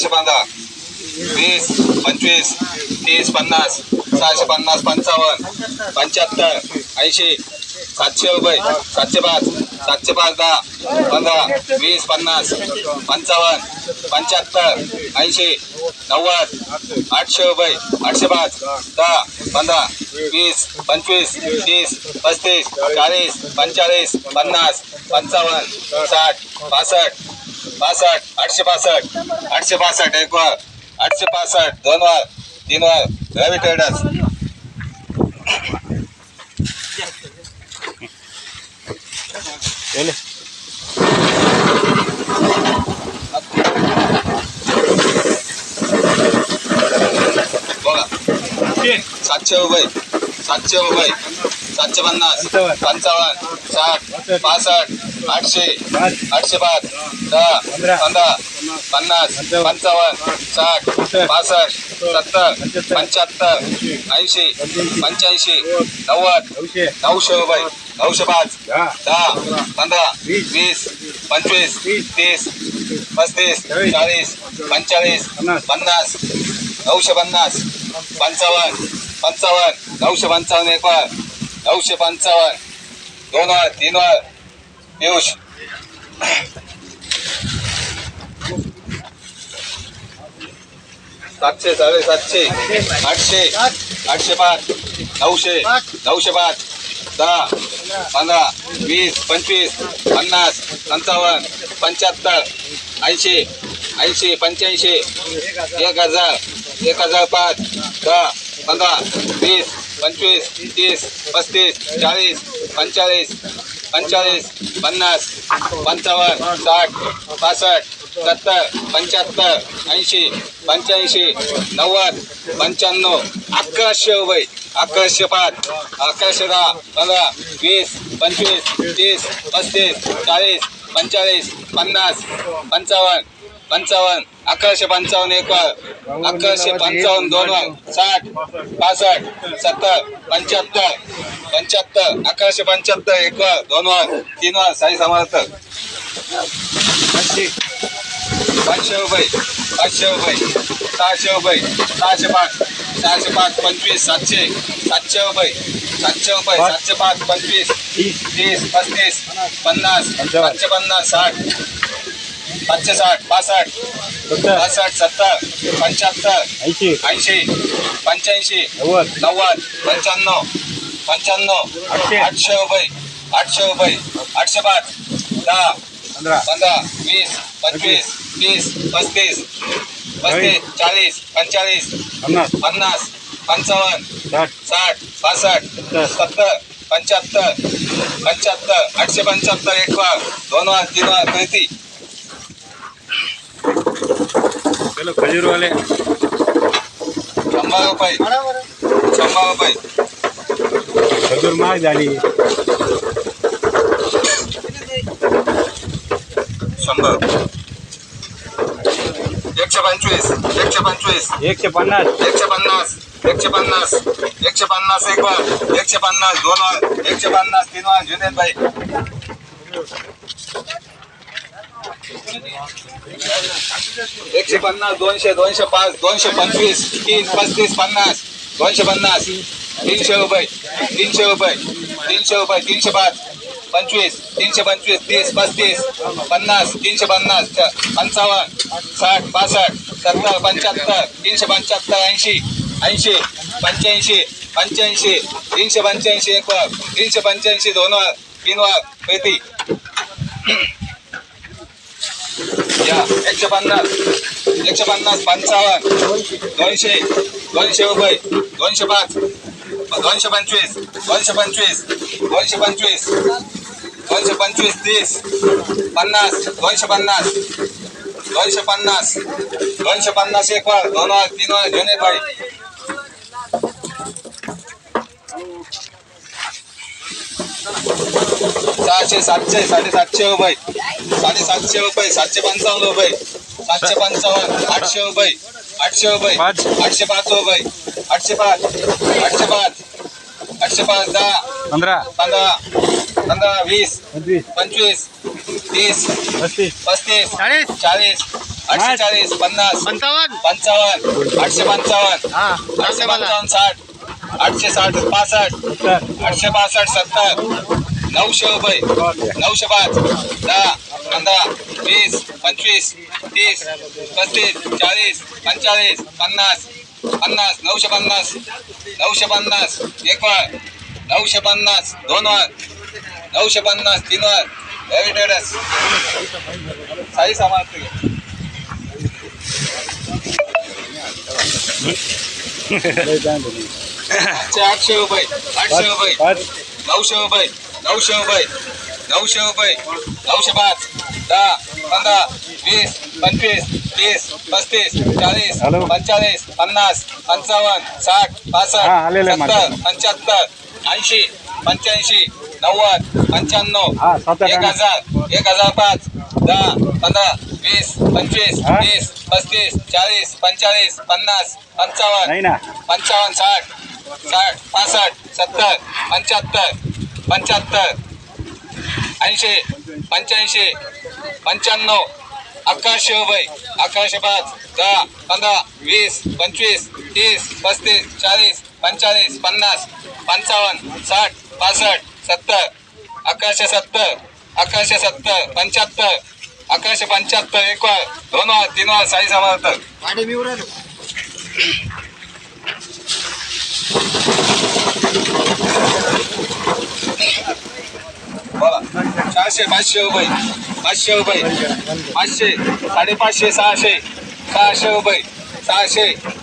सहाशे पंधरा. वीस पंचवीस तीस पन्नास सहाशे पन्नास पंचावन्न पंच्याहत्तर ऐंशी सातशे रुपये सातशे पाच सातशे पाच दहा पंधरा वीस पन्नास पंचावन्न पंच्याहत्तर ऐंशी नव्वद आठशे रुपये आठशे पाच दहा पंधरा वीस पंचवीस तीस पस्तीस चाळीस पंचेचाळीस पन्नास पंचावन्न साठ पासष्ट पासष्ट आठशे पासष्ट आठशे पासष्ट एक वर आठशे पासष्ट दोन वर तीन वर रवी ट्रेडर्स बघा. सातशे रुपये सातशे रुपये सातशे पन्नास पंचावन्न. साठ पासष्ट आठशे आठशे पाच दहा पंधरा पन्नास पंचावन्न साठ पासष्ट सत्तर पंच्याहत्तर ऐंशी पंच्याऐंशी नव्वद नऊशे रुपये नऊशे पाच दहा पंधरा वीस पंचवीस तीस पस्तीस चाळीस पंचेचाळीस पन्नास नऊशे पन्नास पंचावन्न पंचावन्न नऊशे पंचावन्न एक वर नऊशे पंचावन्न दोन वर तीन वर पियुष सातशे साडेसातशे आठशे आठशे पाच नऊशे नऊशे पाच दहा पंधरा वीस पंचवीस पन्नास पंचावन्न पंच्याहत्तर ऐंशी ऐंशी पंच्याऐंशी एक हजार एक हजार पाच दहा पंधरा वीस पंचवीस तीस पस्तीस चाळीस पंचेचाळीस पंचेचाळीस पन्नास पंचावन्न साठ पासष्ट सत्तर पंच्याहत्तर ऐंशी पंच्याऐंशी नव्वद पंच्याण्णव अकराशे रुपये अकराशे पाच अकराशे दहा पंधरा वीस पंचवीस तीस पस्तीस चाळीस पंचेचाळीस पन्नास पंचावन्न पंचावन्न अकराशे पंचावन्न एक वर अकराशे पंचावन्न दोन साठ पासष्ट सत्तर पंच्याहत्तर पंच्याहत्तर अकराशे पंच्याहत्तर एक वर दोन तीन वर साई समर्थ. पाचशे रुपये पाचशे रुपये सहाशे रुपये सहाशे पाच सहाशे पाच पंचवीस सातशे सातशे रुपये सातशे रुपये सातशे पाच पंचवीस तीस पस्तीस पन्नास सातशे पन्नास साठ सातशे साठ पासष्ट पासष्ट सत्तर पंच्याहत्तर ऐंशी. ऐंशी पंच्याऐंशी नव्वद. नव्वद पंच्याण्णव पंच्याण्णव आठशे. आठशे रुपये आठशे रुपये आठशे पाच दहा पंधरा. पंधरा वीस पंचवीस तीस पस्तीस पस्तीस चाळीस. पंचेचाळीस पन्नास. पन्नास पंचावन्न साठ. साठ पासष्ट सत्तर. पंच्याहत्तर पंच्याहत्तर आठशे पंच्याहत्तर एक वार दोन वार तीन वार किती चलो खजूरवाले शंभर रुपये शंभर रुपये खजूर महाग झाली शंभर एकशे पंचवीस एकशे पंचवीस एकशे पन्नास एकशे पन्नास एकशे पन्नास एकशे पन्नास एक वार एकशे पन्नास दोन वार एकशे पन्नास तीन वार जुनेद भाई एकशे पन्नास दोनशे दोनशे पाच दोनशे पंचवीस तीस पस्तीस पन्नास दोनशे पन्नास तीनशे रुपये तीनशे रुपये तीनशे रुपये तीनशे पाच पंचवीस तीनशे पंचवीस तीस पस्तीस पन्नास तीनशे पन्नास च- पंचावन्न साठ पासष्ट सत्तर पंच्याहत्तर तीनशे पंच्याहत्तर ऐंशी ऐंशी पंच्याऐंशी पंच्याऐंशी तीनशे पंच्याऐंशी एक वाघ तीनशे पंच्याऐंशी दोन वाघ तीन वाघ पेटी या एकशे पन्नास एकशे पन्नास पंचावन्न दोनशे दोनशे रुपये दोनशे पाच दोनशे पंचवीस दोनशे पंचवीस दोनशे पंचवीस दोनशे पंचवीस तीस पन्नास दोनशे पन्नास दोनशे पन्नास दोनशे पन्नास एक वर दोन वर तीन वर घेऊन येत भाई सहाशे सातशे साडेसातशे रुपये साडेसातशे रुपये सातशे पंचावन्न रुपये सातशे पंचावन्न आठशे रुपये आठशे रुपये पाच. आठशे पाच रुपये आठशे पाच आठशे पाच आठशे पाच दहा पंधरा. पंधरा पंधरा वीस पंचवीस. तीस पस्तीस. पस्तीस चाळीस. चाळीस आठशे चाळीस पन्नास पंचावन्न. पंचावन्न आठशे पंचावन्न हा. आठशे पंचावन्न साठ आठशे साठ पासष्ट आठशे बासष्ट सत्तर नऊशे रुपये. नऊशे पाच. दहा पंधरा वीस पंचवीस तीस पस्तीस चाळीस पंचेचाळीस पन्नास पन्नास नऊशे पन्नास नऊशे पन्नास एक वर. नऊशे पन्नास दोन वर. नऊशे पन्नास तीन वर. रवी टेडस साई समाज. आठशे रुपये आठशे रुपये नऊशे रुपये. नऊशे रुपये नऊशे रुपये नऊशे पाच दहा पंधरा वीस पंचवीस तीस पस्तीस चाळीस. पंचेचाळीस पन्नास पंचावन्न साठ पासष्ट सत्तर. पंच्याहत्तर ऐंशी पंच्याऐंशी नव्वद पंच्याण्णव एक हजार एक हजार पाच दहा पंधरा वीस पंचवीस? तीस पस्तीस चाळीस पंचेचाळीस पन्नास पंचावन्न पंचावन्न साठ साठ पासष्ट सत्तर पंच्याहत्तर पंच्याहत्तर ऐंशी पंच्याऐंशी पंच्याण्णव अकराशे नव्वद अकराशे पाच दहा पंधरा वीस पंचवीस तीस पस्तीस चाळीस पंचेचाळीस पन्नास पंचावन्न साठ पासष्ट सत्तर अकराशे सत्तर अकराशे सत्तर पंच्याहत्तर अकराशे पंच्याहत्तर एक वार दोन वार तीन वार साई समर्थ चारशे पाचशे रुपये. पाचशे रुपये. पाचशे साडेपाचशे सहाशे. सहाशे रुपये. सहाशे.